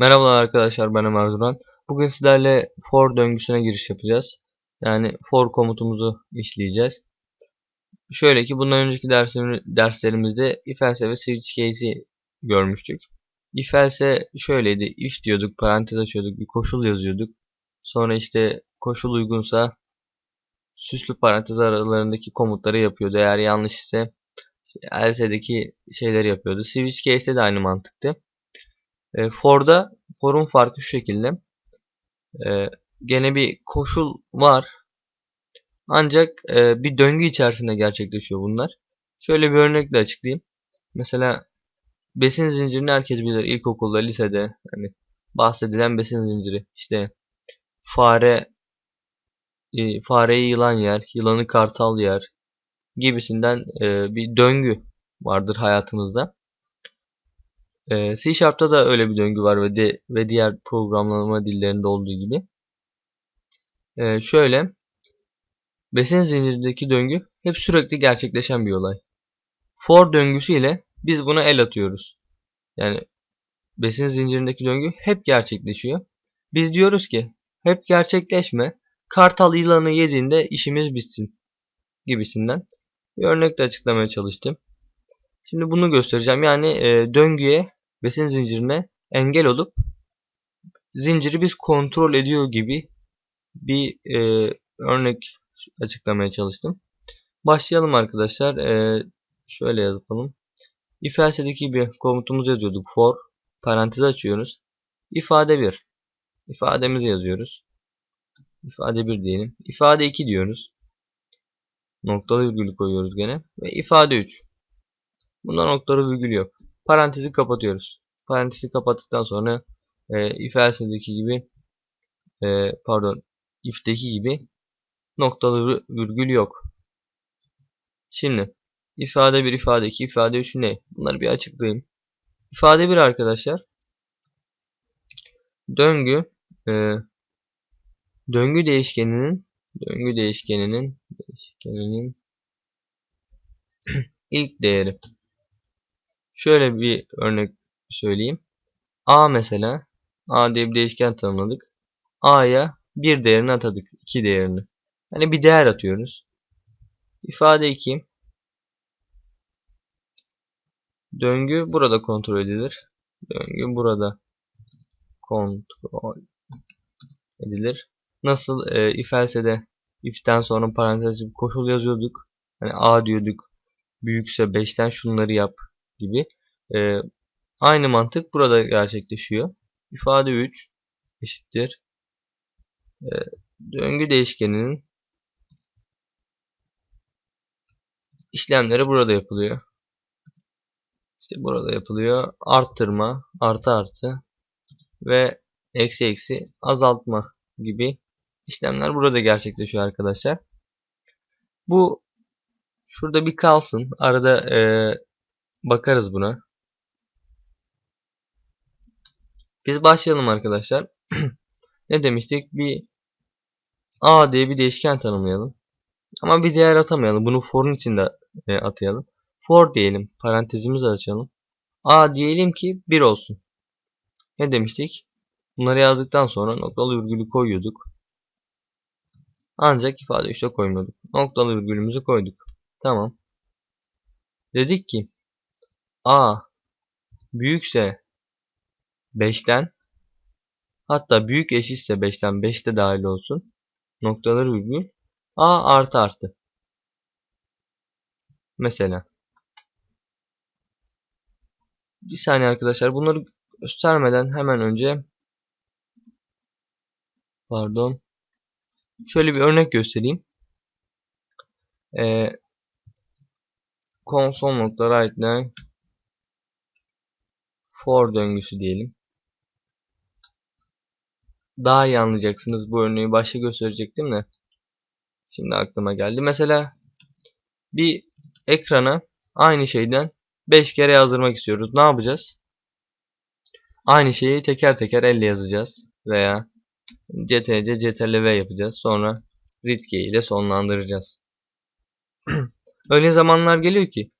Merhabalar arkadaşlar ben Ömer Duran. Bugün sizlerle for döngüsüne giriş yapacağız. Yani for komutumuzu işleyeceğiz. Şöyle ki bundan önceki derslerimizde if else ve switch case'i görmüştük. If else şöyleydi. If diyorduk, parantez açıyorduk, bir koşul yazıyorduk. Sonra işte koşul uygunsa süslü parantez aralarındaki komutları yapıyordu. Eğer yanlış ise işte else'deki şeyleri yapıyordu. Switch case'de de aynı mantıktı. E, for'da for'un farkı şu şekilde. E, gene bir koşul var. Ancak e, bir döngü içerisinde gerçekleşiyor bunlar. Şöyle bir örnekle açıklayayım. Mesela besin zincirini herkes bilir. İlkokulda, lisede hani bahsedilen besin zinciri. İşte fare e, fareyi yılan yer, yılanı kartal yer gibisinden e, bir döngü vardır hayatımızda. Ee, C Sharp'ta da öyle bir döngü var ve, de, ve diğer programlama dillerinde olduğu gibi. Ee, şöyle besin zincirindeki döngü hep sürekli gerçekleşen bir olay. For döngüsü ile biz buna el atıyoruz. Yani besin zincirindeki döngü hep gerçekleşiyor. Biz diyoruz ki hep gerçekleşme. Kartal yılanı yediğinde işimiz bitsin gibisinden bir örnekle açıklamaya çalıştım. Şimdi bunu göstereceğim. Yani e, döngüye besin zincirine engel olup zinciri biz kontrol ediyor gibi bir e, örnek açıklamaya çalıştım. Başlayalım arkadaşlar. E, şöyle yapalım. If else'deki bir komutumuzu yazıyorduk. For parantez açıyoruz. İfade 1. İfademizi yazıyoruz. İfade 1 diyelim. İfade 2 diyoruz. Noktalı virgül koyuyoruz gene. Ve ifade 3. Bunda noktalı virgül yok parantezi kapatıyoruz. Parantezi kapattıktan sonra e, if else'deki gibi e, pardon if'teki gibi noktalı virgül yok. Şimdi ifade 1, ifade 2, ifade 3 ne? Bunları bir açıklayayım. İfade 1 arkadaşlar döngü e, döngü değişkeninin döngü değişkeninin değişkeninin ilk değeri. Şöyle bir örnek söyleyeyim. A mesela A diye bir değişken tanımladık. A'ya bir değerini atadık. iki değerini. Yani bir değer atıyoruz. İfade 2. Döngü burada kontrol edilir. Döngü burada kontrol edilir. Nasıl e, if else'de if'ten sonra parantez koşul yazıyorduk. Hani A diyorduk. Büyükse 5'ten şunları yap gibi. E, aynı mantık burada gerçekleşiyor. İfade 3 eşittir. E, döngü değişkeninin işlemleri burada yapılıyor. İşte burada yapılıyor. Arttırma, artı artı ve eksi eksi azaltma gibi işlemler burada gerçekleşiyor arkadaşlar. Bu şurada bir kalsın. Arada e, Bakarız buna. Biz başlayalım arkadaşlar. ne demiştik? Bir A diye bir değişken tanımlayalım. Ama bir değer atamayalım. Bunu for'un içinde e, atayalım. For diyelim. Parantezimizi açalım. A diyelim ki 1 olsun. Ne demiştik? Bunları yazdıktan sonra noktalı virgülü koyuyorduk. Ancak ifade 3'te koymuyorduk. Noktalı virgülümüzü koyduk. Tamam. Dedik ki A büyükse 5'ten hatta büyük eşitse 5'ten 5 de dahil olsun. Noktaları virgül A artı artı. Mesela. Bir saniye arkadaşlar. Bunları göstermeden hemen önce pardon şöyle bir örnek göstereyim. Ee, console.writeline for döngüsü diyelim. Daha iyi anlayacaksınız bu örneği başta gösterecektim de. Şimdi aklıma geldi. Mesela bir ekrana aynı şeyden 5 kere yazdırmak istiyoruz. Ne yapacağız? Aynı şeyi teker teker elle yazacağız. Veya CTRC, CTRL-V yapacağız. Sonra read ile sonlandıracağız. Öyle zamanlar geliyor ki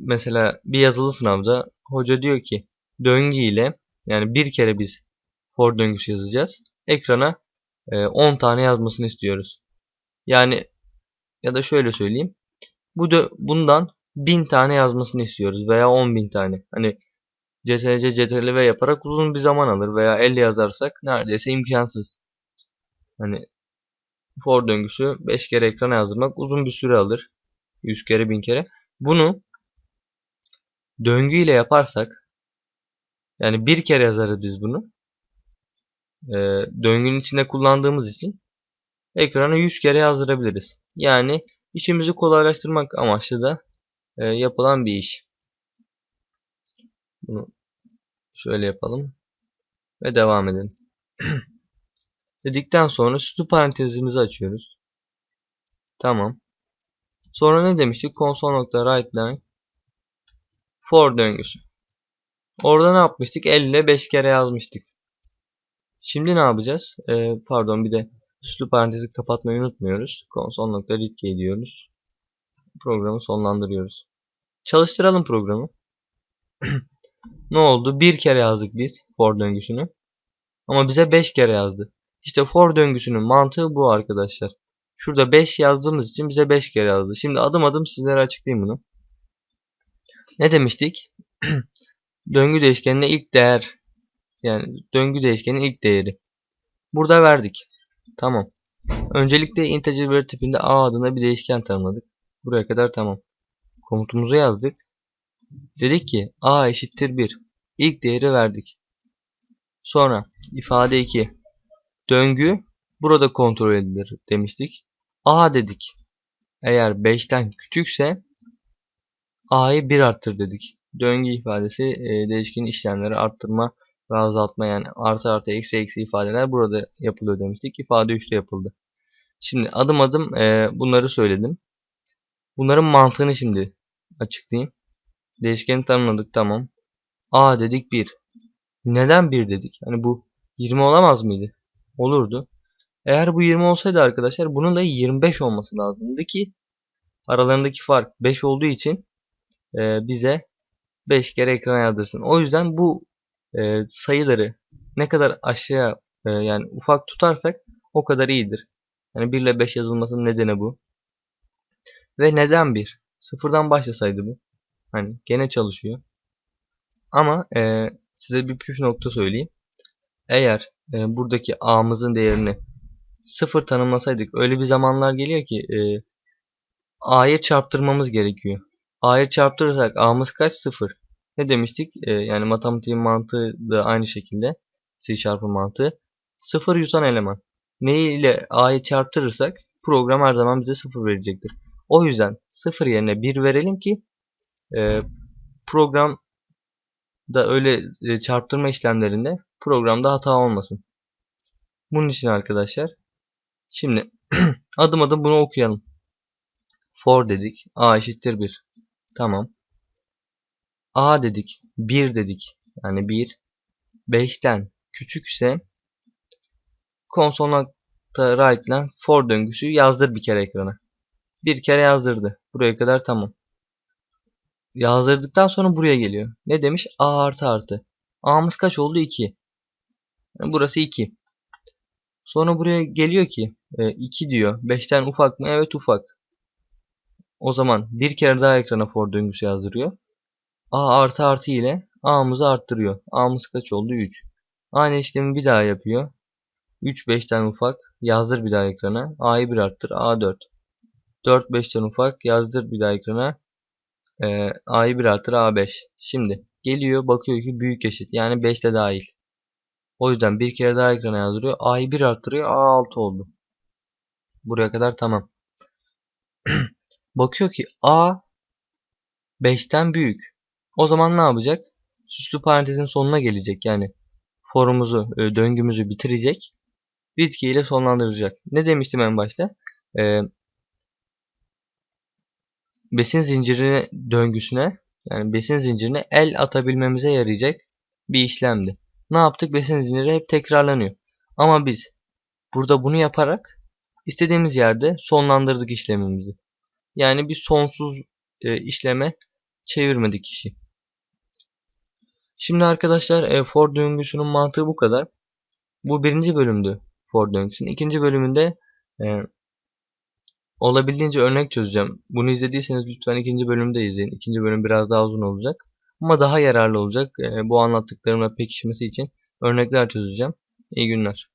mesela bir yazılı sınavda hoca diyor ki döngü ile Yani bir kere biz for döngüsü yazacağız. Ekrana e, 10 tane yazmasını istiyoruz. Yani ya da şöyle söyleyeyim. Bu da bundan 1000 tane yazmasını istiyoruz veya 10.000 tane. Hani CTRL CTRL V yaparak uzun bir zaman alır veya 50 yazarsak neredeyse imkansız. Hani for döngüsü 5 kere ekrana yazdırmak uzun bir süre alır. 100 kere 1000 kere. Bunu döngü ile yaparsak yani bir kere yazarız biz bunu. Ee, döngünün içinde kullandığımız için ekrana 100 kere yazdırabiliriz. Yani işimizi kolaylaştırmak amaçlı da e, yapılan bir iş. Bunu şöyle yapalım ve devam edelim. Dedikten sonra süslü parantezimizi açıyoruz. Tamam. Sonra ne demiştik? Console.writeLine for döngüsü. Orada ne yapmıştık? 50 ile 5 kere yazmıştık. Şimdi ne yapacağız? Ee, pardon bir de süslü parantezi kapatmayı unutmuyoruz. Console.readkey diyoruz. Programı sonlandırıyoruz. Çalıştıralım programı. ne oldu? Bir kere yazdık biz for döngüsünü. Ama bize 5 kere yazdı. İşte for döngüsünün mantığı bu arkadaşlar. Şurada 5 yazdığımız için bize 5 kere yazdı. Şimdi adım adım sizlere açıklayayım bunu. Ne demiştik? döngü değişkenine ilk değer yani döngü değişkenin ilk değeri. Burada verdik. Tamam. Öncelikle integer veri tipinde a adına bir değişken tanımladık. Buraya kadar tamam. Komutumuzu yazdık. Dedik ki a eşittir 1. İlk değeri verdik. Sonra ifade 2. Döngü burada kontrol edilir demiştik. A dedik. Eğer 5'ten küçükse A'yı 1 arttır dedik. Döngü ifadesi e, değişkenin işlemleri arttırma ve azaltma yani artı artı eksi eksi ifadeler burada yapılıyor demiştik. İfade 3'te yapıldı. Şimdi adım adım e, bunları söyledim. Bunların mantığını şimdi açıklayayım. Değişkeni tanımladık tamam. A dedik 1. Neden 1 dedik? Hani bu 20 olamaz mıydı? Olurdu. Eğer bu 20 olsaydı arkadaşlar bunun da 25 olması lazımdı ki aralarındaki fark 5 olduğu için e, bize 5 kere ekrana yazdırsın. O yüzden bu e, sayıları ne kadar aşağıya e, yani ufak tutarsak o kadar iyidir. Yani 1 ile 5 yazılmasının nedeni bu. Ve neden 1? Sıfırdan başlasaydı bu. Hani gene çalışıyor. Ama e, size bir püf nokta söyleyeyim. Eğer e, buradaki a'mızın değerini sıfır tanımlasaydık öyle bir zamanlar geliyor ki e, a'ya çarptırmamız gerekiyor. A'ya çarptırırsak a'mız kaç? Sıfır. Ne demiştik? E, yani matematiğin mantığı da aynı şekilde. C çarpı mantığı. Sıfır yutan eleman. Ne ile a'yı çarptırırsak program her zaman bize sıfır verecektir. O yüzden sıfır yerine bir verelim ki e, program da öyle e, çarptırma işlemlerinde programda hata olmasın. Bunun için arkadaşlar şimdi adım adım bunu okuyalım. For dedik. A eşittir 1. Tamam. A dedik. 1 dedik. Yani 1. 5'ten küçükse console.write ile for döngüsü yazdır bir kere ekrana. Bir kere yazdırdı. Buraya kadar tamam. Yazdırdıktan sonra buraya geliyor. Ne demiş? A artı artı. A'mız kaç oldu? 2. Yani burası 2. Sonra buraya geliyor ki 2 e, diyor. 5'ten ufak mı? Evet ufak. O zaman bir kere daha ekrana for döngüsü yazdırıyor. A artı artı ile A'mızı arttırıyor. A'mız kaç oldu? 3. Aynı işlemi bir daha yapıyor. 3 5'ten ufak. Yazdır bir daha ekrana. A'yı bir arttır. A 4. 4 5'ten ufak. Yazdır bir daha ekrana. E, A'yı bir arttır. A 5. Şimdi geliyor bakıyor ki büyük eşit. Yani 5 de dahil. O yüzden bir kere daha ekrana yazdırıyor. A'yı 1 arttırıyor. A 6 oldu. Buraya kadar tamam. Bakıyor ki A 5'ten büyük. O zaman ne yapacak? Süslü parantezin sonuna gelecek. Yani forumuzu, e, döngümüzü bitirecek. Key ile sonlandıracak. Ne demiştim en başta? Ee, besin zincirine döngüsüne yani besin zincirine el atabilmemize yarayacak bir işlemdi. Ne yaptık? Besin zinciri hep tekrarlanıyor. Ama biz burada bunu yaparak istediğimiz yerde sonlandırdık işlemimizi. Yani bir sonsuz e, işleme çevirmedik işi. Şimdi arkadaşlar e, for döngüsünün mantığı bu kadar. Bu birinci bölümdü for döngüsünün. İkinci bölümünde e, olabildiğince örnek çözeceğim. Bunu izlediyseniz lütfen ikinci bölümü de izleyin. İkinci bölüm biraz daha uzun olacak. Ama daha yararlı olacak. E, bu anlattıklarımla pekişmesi için örnekler çözeceğim. İyi günler.